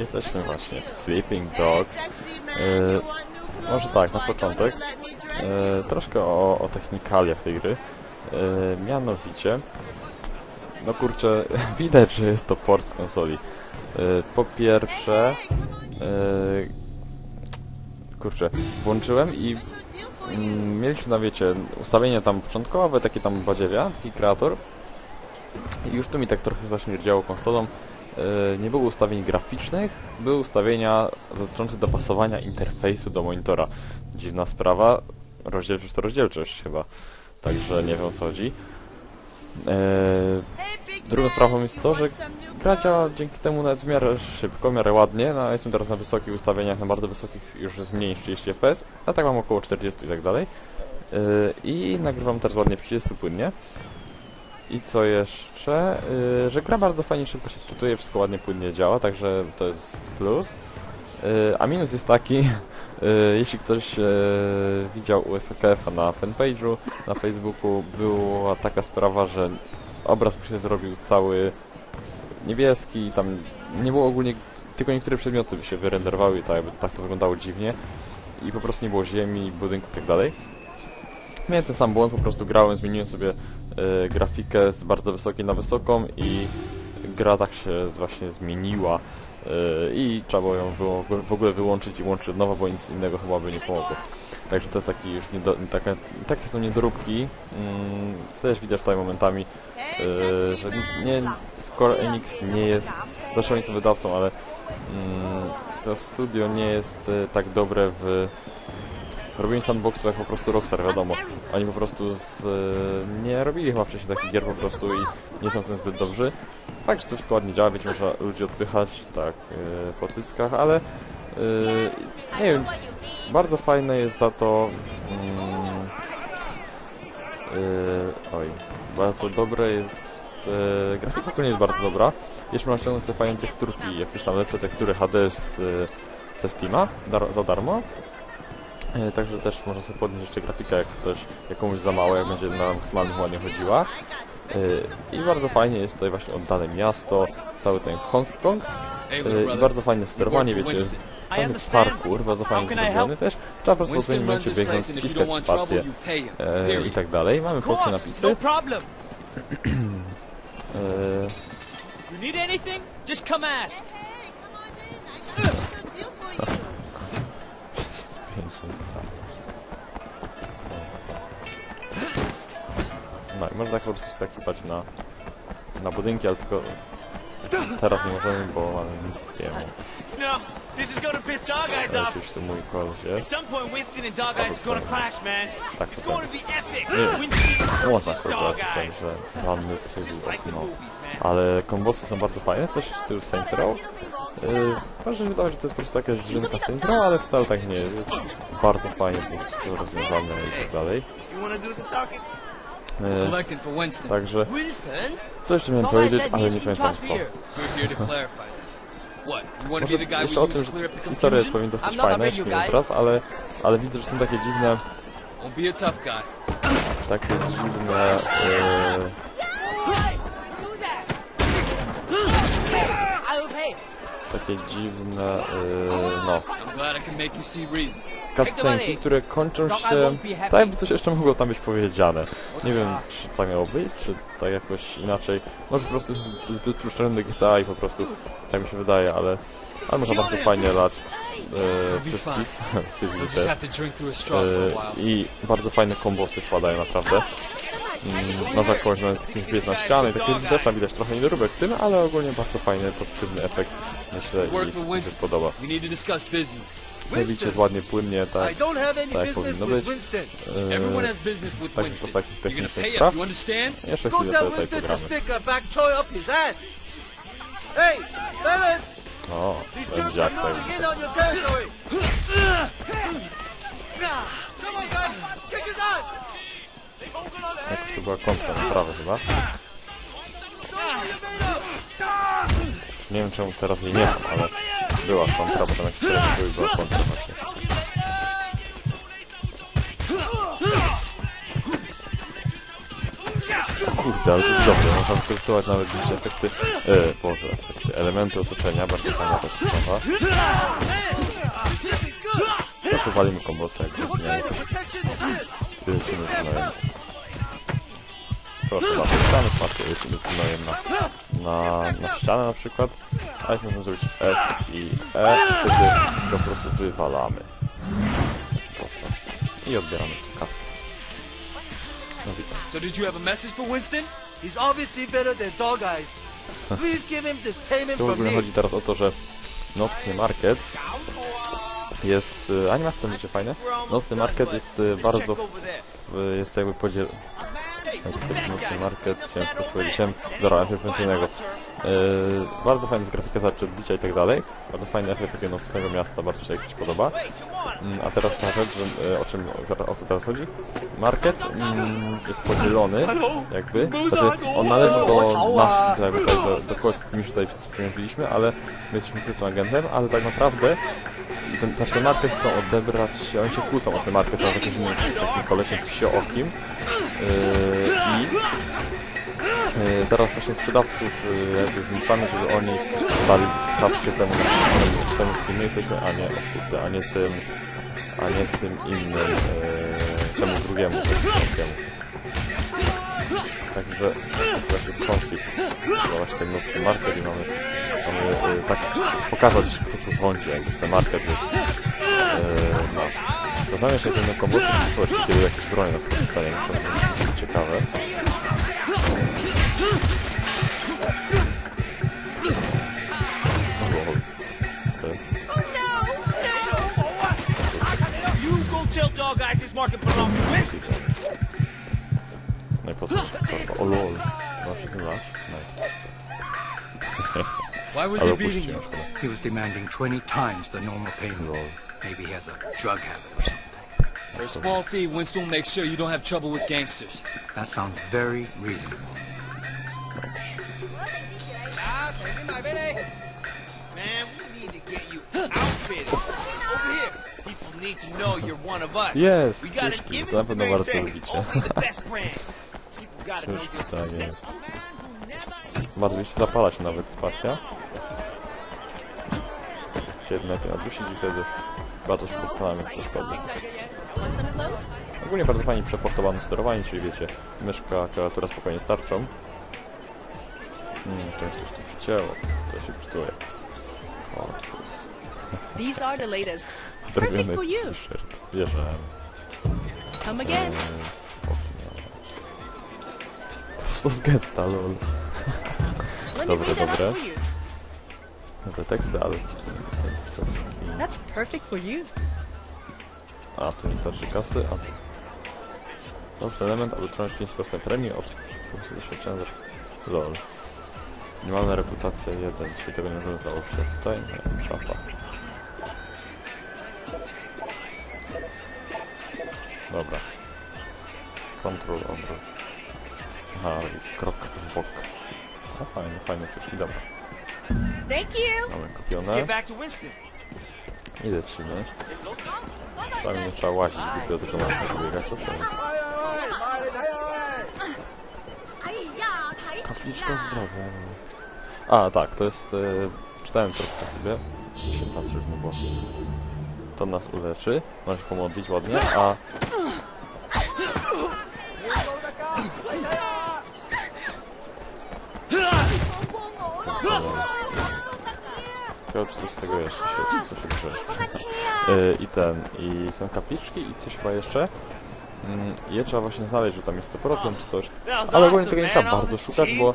jesteśmy właśnie w Sleeping Dogs. E, może tak, na początek. E, troszkę o, o technikaliach tej gry. E, mianowicie, no kurczę, widać, że jest to port z konsoli. Po pierwsze, kurczę, włączyłem i mm, mieliśmy, no wiecie, ustawienia tam początkowe, takie tam badziewia, taki kreator. I już tu mi tak trochę zaśmierdziało konsolą. E, nie było ustawień graficznych, były ustawienia dotyczące dopasowania interfejsu do monitora. Dziwna sprawa, rozdzielczość to rozdzielczość chyba, także nie wiem o co chodzi. E, drugą sprawą jest to, że gra działa dzięki temu nawet w miarę szybko, w miarę ładnie. No, jestem teraz na wysokich ustawieniach, na bardzo wysokich już jest mniej niż 30 fps, a tak mam około 40 i tak dalej. E, I nagrywam teraz ładnie w 30 płynnie. I co jeszcze? Yy, że gra bardzo fajnie szybko się wczytuje, wszystko ładnie płynnie działa, także to jest plus. Yy, a minus jest taki, yy, jeśli ktoś yy, widział USKF-a na fanpage'u, na Facebooku, była taka sprawa, że obraz mu się zrobił cały niebieski, tam nie było ogólnie, tylko niektóre przedmioty by się wyrenderowały i tak, jakby, tak to wyglądało dziwnie. I po prostu nie było ziemi, budynków i tak dalej. Miałem ten sam błąd, po prostu grałem, zmieniłem sobie grafikę z bardzo wysokiej na wysoką i gra tak się właśnie zmieniła e, i trzeba ją w ogóle wyłączyć i łączyć od nowa, bo nic innego chyba by nie pomogło. Także to jest taki już niedo, takie, takie są niedoróbki. Mm, też widać tutaj momentami, e, że nie, Square Enix nie jest, zresztą oni są wydawcą, ale mm, to studio nie jest e, tak dobre w robienie sandboxów jak po prostu Rockstar, wiadomo. Oni po prostu z, e, nie robili chyba wcześniej takich gier po prostu i nie są w tym zbyt dobrzy. Fakt, że to wszystko ładnie działa, być może ludzi odpychać, tak, e, po cyckach, ale e, nie wiem, bardzo fajne jest za to mm, e, oj, bardzo dobre jest e, grafika to nie jest bardzo dobra. Jeszcze można ściągnąć sobie fajne teksturki, jakieś tam lepsze tekstury HD z, e, ze Steama dar, za darmo. E, Także też można sobie podnieść jeszcze grafikę, jak ktoś jak komuś za mało, jak będzie na maksymalnych ładnie chodziła. E, I bardzo fajnie jest tutaj właśnie oddane miasto, cały ten Hong Kong. E, I bardzo fajne sterowanie, wiecie, fajny parkour, bardzo fajnie zrobiony też. Trzeba po prostu w runs momencie don't wciskać spację e, i tak dalej. Mamy polskie napisy. No problem. E, You need anything? Just come ask. No i można tak po prostu skakać na, na budynki, ale tylko teraz nie możemy, bo mamy nic z tym. No, this is gonna piss Dog Eyes off. Oczywiście mój koleś At jest. some point, Winston and Dog Eyes are gonna clash, man. Tak, It's tak. to be epic. Nie, Można Dog tutaj, Eyes. że ranny movies, man. Ale kombosy są bardzo fajne, coś w stylu Saints Row. Yy, może się wydawać, że to jest po prostu taka zrzynka Saints Row, ale wcale tak nie jest. Jest bardzo fajnie to wszystko rozwiązane i tak dalej. Także co jeszcze miałem powiedzieć, ale nie pamiętam co. Może jeszcze o tym, że historia jest pewnie dosyć fajna, jeśli nie teraz, ale, ale widzę, że są takie dziwne, takie dziwne, pay. takie dziwne, yy, no, Cutscenki, które kończą się, tak jakby coś jeszcze mogło tam być powiedziane. Nie wiem, czy tak miało być, czy tak jakoś inaczej. Może po prostu zbyt przyszczony GTA i po prostu, tak mi się wydaje, ale, ale można bardzo fajnie lać e, wszystkich, E. I bardzo fajne kombosy wpadają naprawdę. Mm, Można kogoś z kimś biec na ścianę i takie też tam widać trochę niedoróbek w tym, ale ogólnie bardzo fajny, pozytywny efekt, myślę, mi się podoba. Widzicie, jest ładnie, płynnie, tak, tak business powinno być. E, with tak, z takich technicznych spraw. Jeszcze chwilę sobie tutaj pogramy. O, będzie jak tutaj. Jak to była kontra na sprawę chyba. Nie wiem czemu teraz jej nie mam, ale była kontra, bo tam treści były, była kontra właśnie. kurde, ale to jest dobre, można wykorzystywać nawet gdzieś efekty, e, boże, efekty, elementy otoczenia, bardzo fajna też sprawa. Znaczy walimy kombosa, jak nie, lecimy z gnojem. Proszę bardzo, ściany smacznie, lecimy z gnojem na, na, na ścianę na przykład, a jak możemy zrobić F i E, wtedy go po prostu wywalamy. I odbieramy kasę. No witam. So did you have a message for Winston? He's obviously better than Dog Eyes. Please give him this payment Tu w ogóle chodzi teraz o to, że nocny market jest... y, Animacje będzie fajne. Nocny market jest y, bardzo... w- Jest jakby podzielony... Nocny market, chciałem coś powiedzieć. Dobra, efekt pensyjnego. Yy, bardzo fajna jest grafika za odbicia i tak dalej. Bardzo fajny efekt takiego nocnego miasta, bardzo się jakiś podoba. Mm, a teraz ta rzecz, że, e, o czym o, co teraz chodzi? Market mm, jest podzielony, jakby. Znaczy, on należy do nas, do, jakby tutaj, do, do kogoś, mi się tutaj sprzymierzyliśmy, ale my jesteśmy kryptą agentem, ale tak naprawdę ten, znaczy ten market chcą odebrać, oni się kłócą o ten market, takim innym takim kolesiem psiokim. Yy, I yy, teraz właśnie sprzedawców yy, jakby zmuszamy, żeby oni dali kaskę temu, temu z kim my jesteśmy, a nie, o kurde, a nie tym, a nie tym innym, yy, temu drugiemu, temu. Także właśnie konflikt, właśnie ten nocny market i mamy, mamy yy, tak pokazać, kto tu rządzi, jakby ten market jest yy, nasz. Zastanawiam się, jak komboty w przyszłości, kiedy jakieś bronie na przykład dostanie, to będzie ciekawe. You go Dog Eyes this market belongs to Winston. No i po co? Torba. O lol. Masz ten masz? Nice. Why was he beating you? He was demanding 20 times the normal payment. Lol. Maybe he has a drug habit or something. For a small fee, Winston will make sure you don't have trouble with gangsters. That sounds very reasonable. Ah, Man, we need to get you outfitted. Over here. Jest, We got an ścieżki, image na to pewno warto maintain. lubicie. Only the best brand. People gotta know Ścieżki, you're tak jest. Bardzo się zapala się nawet spacja. Kiedy najpierw nadusić i wtedy bardzo szybko podpalamy przeszkody. Ogólnie bardzo fajnie przeportowane sterowanie, czyli wiecie, myszka, klawiatura spokojnie starczą. Hmm, to jest coś tu przycięło, to się przytuje. Korpus. These are the latest. Perfect Drewniany for you. t-shirt. Wierzę. Come again. Prosto z getta, lol. Dobre, dobre. Dobre teksty, ale... That's perfect for you. A, tu nie starczy kasy, a tu... Dobrze, element, aby trząść 5% premii od punktu doświadczenia za... LOL. Minimalna reputacja 1, czyli tego nie możemy założyć, tutaj nie. Dobra. Control obrót. Aha, krok w bok. A fajnie, fajne przeszki, dobra. Thank you. Mamy kupione get back to Winston. i lecimy. Czasami nie trzeba łazić, tylko mamy tak biegać, co to jest? Kapliczka zdrowia. A, tak, to jest... E, czytałem troszkę sobie. Się patrzę w niebo. To nas uleczy. Można się pomodlić ładnie, a... I ten, i są kapliczki i coś chyba jeszcze. Mm, je trzeba właśnie znaleźć, że tam jest 100% czy coś. Ale ogólnie tego nie trzeba bardzo szukać, bo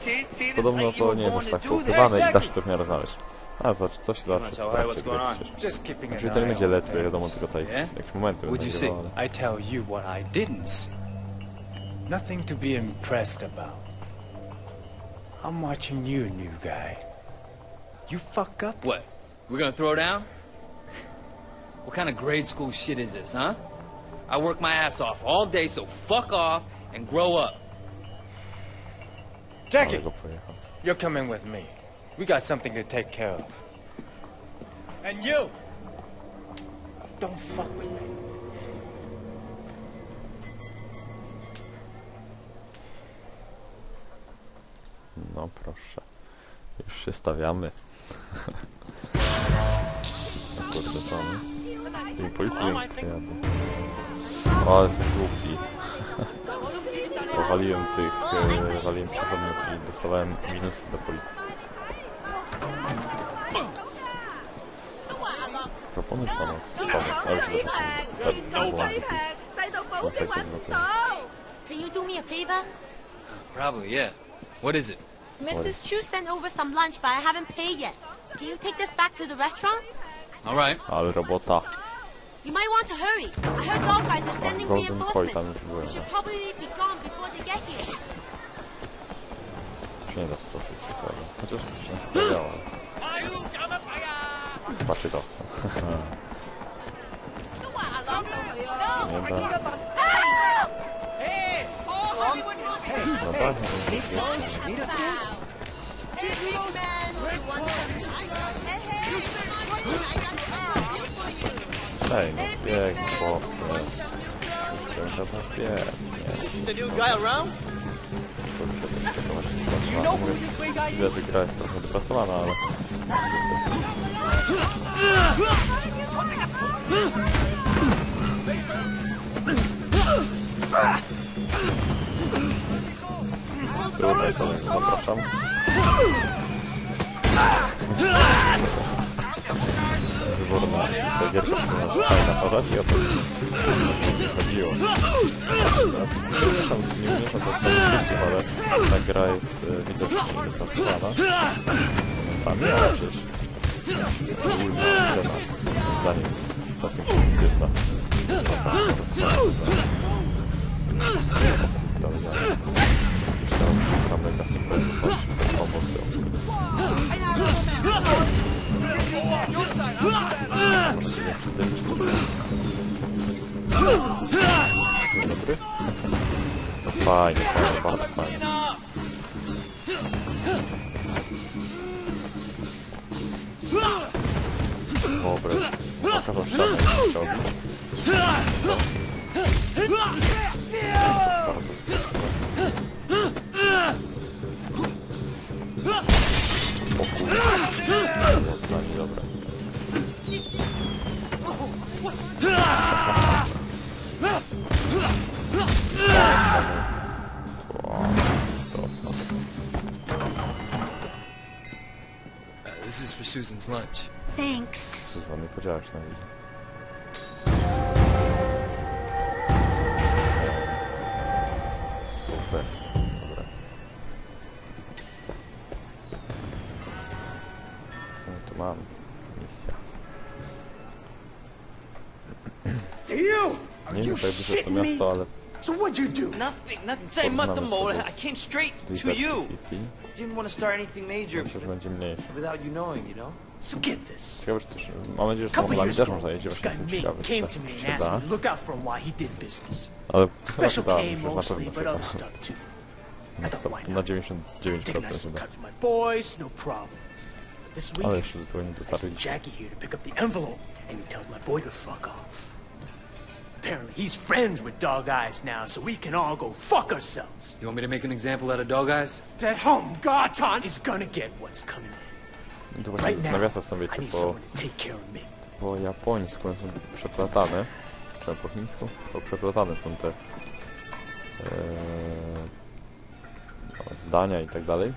podobno to nie jest aż tak ukrywane i da się to w miarę znaleźć. A, zobacz, coś zawsze w trakcie gry przecież. Czyli to nie będzie let's play, wiadomo, tylko tutaj jakieś momenty nagrywał, ale... I tell you what I didn't see. Nothing to be impressed about. I'm watching you, new guy. You fuck up? What? We're gonna throw down? What kind of grade school shit is this, huh? I work my ass off all day, so fuck off and grow up. Ale Jackie, oh, go pojechał. you're coming with me. We got something to take care of. And you! Don't fuck with me. No proszę. Już się stawiamy. No Kurde, tam. Tymi policjami to jadę. O, ale jestem głupi. Powaliłem tych, e, waliłem przechodniów i dostawałem minusy do policji. Proponuj pomoc. Pomoc, ale już też o tym Can you do me a favor? Probably, yeah. What is it? Mrs. Chu sent over some lunch, but I haven't paid yet. Can you take this back to the restaurant? All right. Ale robota. You might want to hurry. I heard dog guys are sending Golden Koi tam reinforcements. We should probably be gone before they get here. Się nie da wskoczyć ciekawe. Chociaż coś tam się pojawiało. ale- Patrzcie to. Nie da. No tak, no to jest Ej, no bieg, chłopie. Chciałem to bieg, nie. This is the new guy around? Widzę, że gra jest trochę dopracowana, ale... Tutaj kolejny zapraszam. Wyborna ta gierka, nas fajna podać i o to chodziło. Mieszam, nie mieszam to całkowicie, ale ta gra jest e, widocznie dopracowana. Momentami, ale przecież moim zdaniem jest całkiem pozytywna. Susan's lunch. Thanks. Suzanne, nie podziałeś na wideo. Super. Dobra. Co my tu mamy? Misja. You! Nie wiem, jak wyszło to miasto, ale So what'd you do? Nothing, nothing. Say Porównamy nothing, Mole. sobie I came straight z to Liberty you. City. Didn't want to start anything major Myślę, że będzie mniejszy. without you knowing, you know? So get this. Ciekawe, czy też... Mam nadzieję, że A couple samochodami years też ago, można jeździć. this Właśnie guy jestem Ming ciekawy, came czy to me tak and się asked da. me to look out for him while he did business. Ale chyba się Special da, K myślę, że na mostly, pewno but się other da. stuff too. I Na thought, why sto- Na not? 99% Take a nice się little da. cut for my boys, no problem. This week, Ale jeszcze do tego nie I sent dotarliśmy. Jackie here to pick up the envelope, and he tells my boy to fuck off. Apparently, he's friends with Dog Eyes now, so we can all go fuck ourselves. You want me to make an example out of Dog Eyes? That home Garton is gonna get what's coming in. I to właśnie Right w now, nawiasach są, I wiecie, need po, someone to take care of me. po japońsku one są przeplatane. Czy po chińsku? To przeplatane są te e, zdania i tak dalej.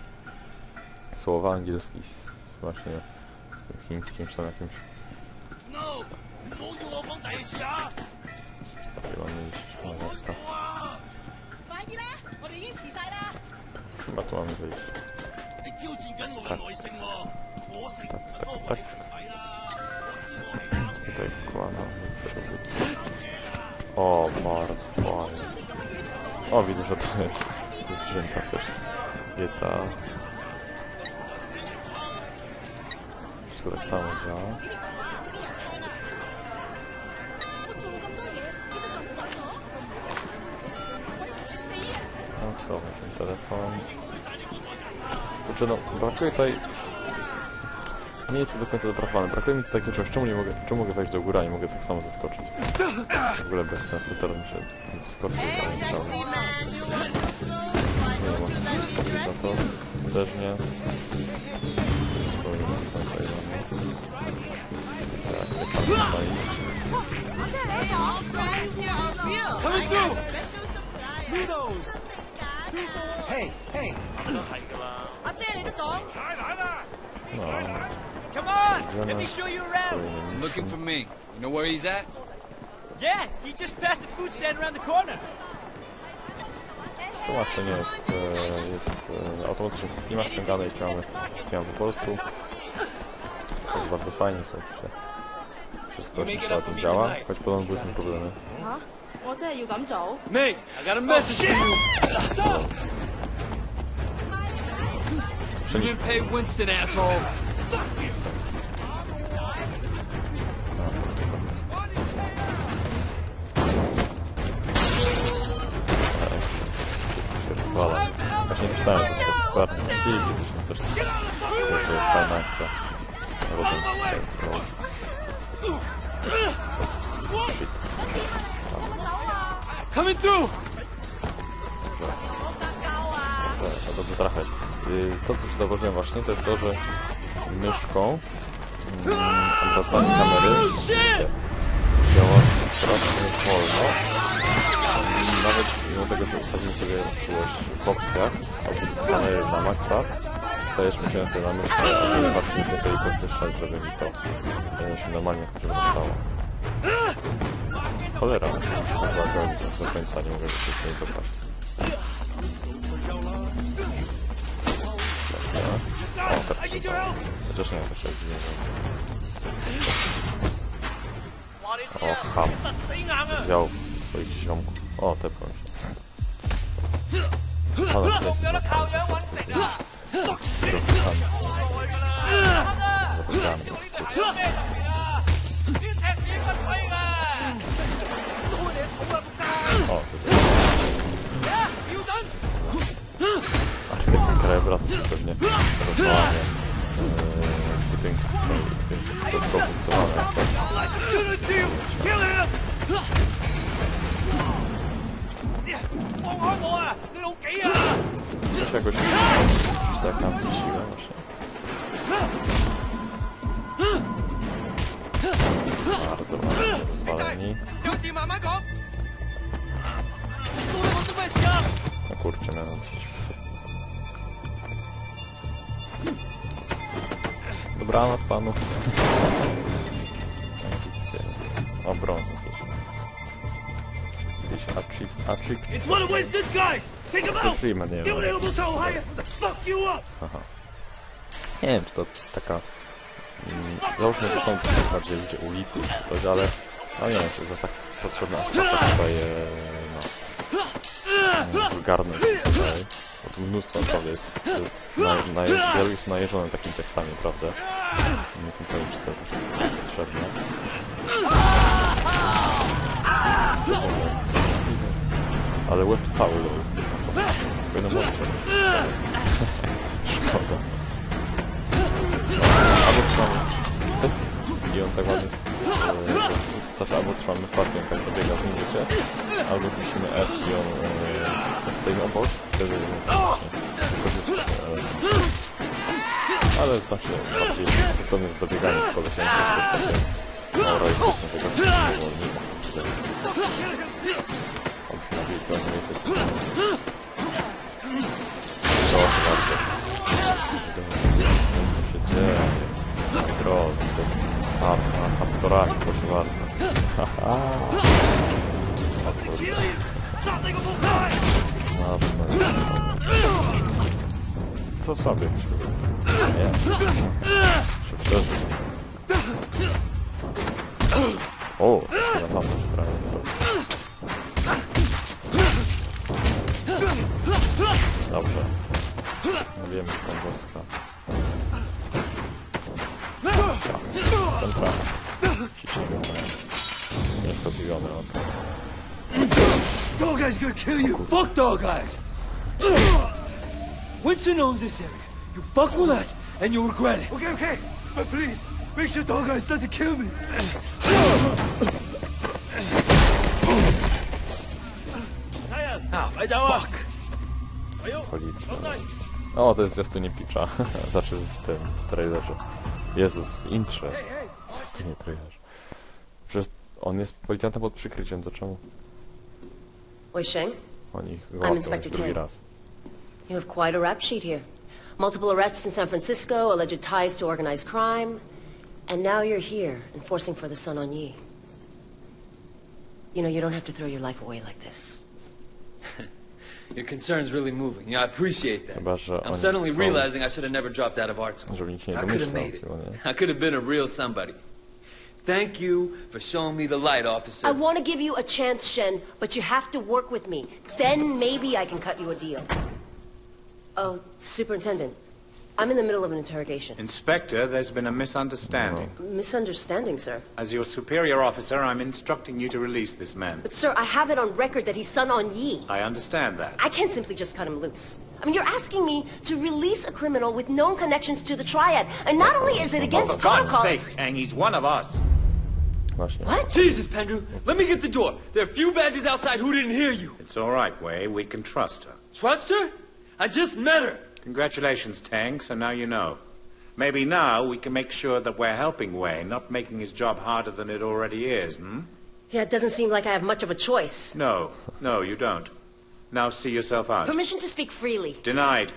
Słowa angielskie z, właśnie z tym chińskim, czy tam jakimś... Gdzie mamy? Małapka. Chyba tu wyjść. Tak. Tak, tak, tak. Tutaj. O, bardzo fajnie. O, widzę, że to jest wzięta też GTA. Wszystko tak samo działa. Telefon. Kurczę, no, brakuje tutaj... Nie jest to do końca dopracowane. Brakuje mi tu takiego czegoś, czemu nie mogę, czemu mogę wejść do góry, a nie mogę tak samo zeskoczyć. W ogóle bez sensu, teraz mi się skoczył, ale nie chciałem. Nie, może skoczyć za to. Też nie. Spróbujmy stąd sobie mamy. Tak, tak, tak, no i... Coming through! Hey, hey, 阿姐你都懂。 No, Come on, let let me me show you around. kolejny Looking mission. for me. You know where he's at? Yeah, he just passed the food stand around the corner. Tłumaczenie jest, e, jest e, automatycznie z Steama ściągane i mamy Steama po polsku. To jest bardzo fajnie, w sensie wszystko oczywiście na tym działa, choć podobno były z tym problemy. 我真系要咁做。 Mate, I got a message for you. Stop! You didn't pay Winston, asshole. Wszystko się rozwala. Właśnie czytałem, że to popularne na Kiwi, zresztą też to jest fajna Coming through! To dobrze trafiać. Y, To, co się zauważyłem właśnie, to jest to, że myszką mm, obracanie kamery działa strasznie wolno. I Nawet mimo tego, że ustawimy sobie czułość w opcjach, albo kamery na maksa, to jeszcze musiałem sobie na myszce, żeby bardziej lepiej podwyższać, żeby mi to e, się normalnie przewracało. Cholera, gonić do końca, nie mogę się tutaj dopaść. O, udało. Chociaż nie, tak nie O, ham. Wziął swoich ziomków. O, tepnął się. Ale to jest Zabrany. O, co to Architekt krajobrazu pewnie rozwalanie e, uczyć tak na siłę właśnie. Bardzo ładnie rozwaleni. No kurczę, miałem. Dobranoc panu. O, brąz jakieś. Jakiś achieve, achieve, It's one of Winston's guys! Take him out! achievement, nie wiem. Fuck you up! Aha. Nie wiem, czy to taka... Mm, załóżmy, że są to bardziej ludzie ulicy czy coś, ale... No nie wiem, czy to tak potrzebna aż taka tutaj... E, no... Garnąć tutaj. Bo tu mnóstwo naprawdę jest. jest Na, na, wielu jest najeżone takimi tekstami, prawda? Nie jestem pewien, czy to jest potrzebne. Ale łeb cały. No co? Powinno mówić o tym. Szkoda. Albo trzymamy... I on tak ładnie... e, Znaczy, albo trzymamy spację, tak dobiega w wiecie. Albo musimy S i on... stoimy obok, wykorzysta... Ale znaczy, bardziej to jest dobieganie w kolesieniu, to jest tego nie ma. On się nabił, co on nie jest. Proszę bardzo. Co się dzieje? Drodzy, to jest hard, na hardkorami, proszę bardzo. Haha. No, Co sobie? Nie. Przeżył. O, Fuck dog eyes! Winston owns this area. You fuck with us, and you'll regret it. Okay, okay, but please, make sure Dog Eyes doesn't kill me! Fuck! Policja. O, to jest zwiastunie Picza. znaczy w tym, w trailerze. Jezus, w intrze. Zwiastunie trailerze. Przecież on jest policjantem pod przykryciem, to czemu Wei Sheng, oni go I'm Inspector drugi Tan. raz? you have quite a rap sheet here. Multiple arrests in San Francisco, alleged ties to organized crime, and now you're here, enforcing for the Sun on Yi. You know, you don't have to throw your life away like this. Your concern's really moving. You know, I appreciate that. Chyba, I'm suddenly chcą, realizing I should have never dropped out of art school. żeby nikt się I could have made it. chyba. I could have been a real somebody. Thank you for showing me the light, officer. I want to give you a chance, Shen, but you have to work with me. Then maybe I can cut you a deal. Oh, Superintendent, I'm in the middle of an interrogation. Inspector, there's been a misunderstanding. Misunderstanding, sir. As your superior officer, I'm instructing you to release this man. But, sir, I have it on record that he's Sun on Yi. I understand that. I can't simply just cut him loose. I mean, you're asking me to release a criminal with known connections to the Triad. And not only is it Oh, against for God's protocol... sake, Tang, he's one of us. Właśnie. What? Jesus, Pendrew, let me get the door. There are a few badges outside who didn't hear you. It's all right, Wei. We can trust her. Trust her? I just met her. Congratulations, Tang, so now you know. Maybe now we can make sure that we're helping Wei, not making his job harder than it already is, hmm? Yeah, it doesn't seem like I have much of a choice. No, no, you don't. Now see yourself out. Permission to speak freely. Denied.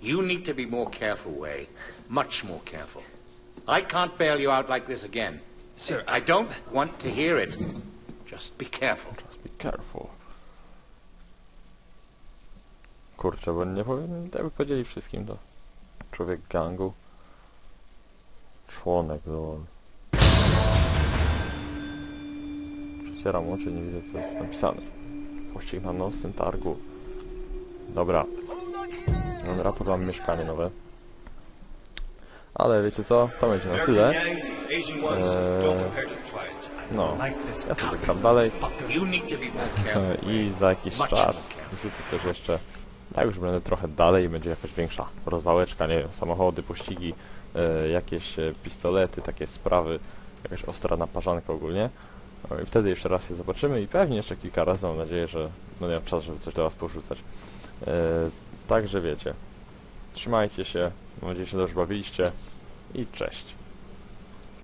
You need to be more careful, Wei. Much more careful. I can't bail you out like this again. Sir, I don't want to hear it. Just be careful. Just be careful. Kurczę, bo nie powiem, jakby powiedzieli wszystkim to. Człowiek gangu. Członek, lol. Przecieram oczy, nie widzę co jest napisane. Pościg na nocnym targu. Dobra. Mam raport, mam mieszkanie nowe. Ale wiecie co? To będzie na tyle. Eee, no, ja sobie gram dalej. I za jakiś czas wrzucę też jeszcze, jak już będę trochę dalej, będzie jakaś większa rozwałeczka, nie wiem, samochody, pościgi, e, jakieś pistolety, takie sprawy, jakaś ostra naparzanka ogólnie. O, I wtedy jeszcze raz się zobaczymy i pewnie jeszcze kilka razy mam nadzieję, że będę miał czas, żeby coś do Was porzucać. E, także wiecie, trzymajcie się, mam nadzieję, że dobrze bawiliście i cześć.